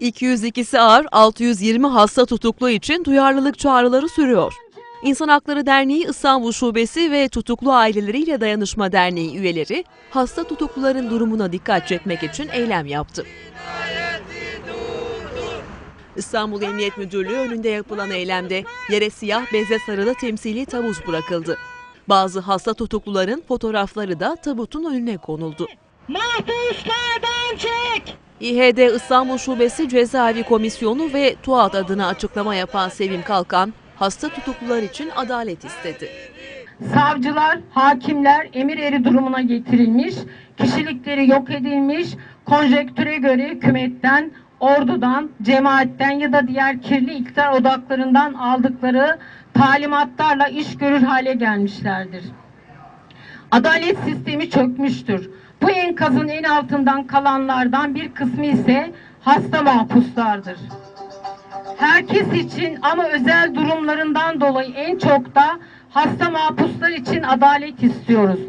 202'si ağır, 620 hasta tutuklu için duyarlılık çağrıları sürüyor. İnsan Hakları Derneği İstanbul Şubesi ve Tutuklu Aileleriyle Dayanışma Derneği üyeleri hasta tutukluların durumuna dikkat çekmek için eylem yaptı. İstanbul Emniyet Müdürlüğü önünde yapılan eylemde yere siyah beze sarılı temsili tabut bırakıldı. Bazı hasta tutukluların fotoğrafları da tabutun önüne konuldu. Mahpuslardan çek! İHD İstanbul Şubesi Cezaevi Komisyonu ve TUAD adına açıklama yapan Sevim Kalkan, hasta tutuklular için adalet istedi. Savcılar, hakimler emir eri durumuna getirilmiş, kişilikleri yok edilmiş, konjektüre göre hükümetten, ordudan, cemaatten ya da diğer kirli iktidar odaklarından aldıkları talimatlarla iş görür hale gelmişlerdir. Adalet sistemi çökmüştür. Bu enkazın en altından kalanlardan bir kısmı ise hasta mahpuslardır. Herkes için ama özel durumlarından dolayı en çok da hasta mahpuslar için adalet istiyoruz.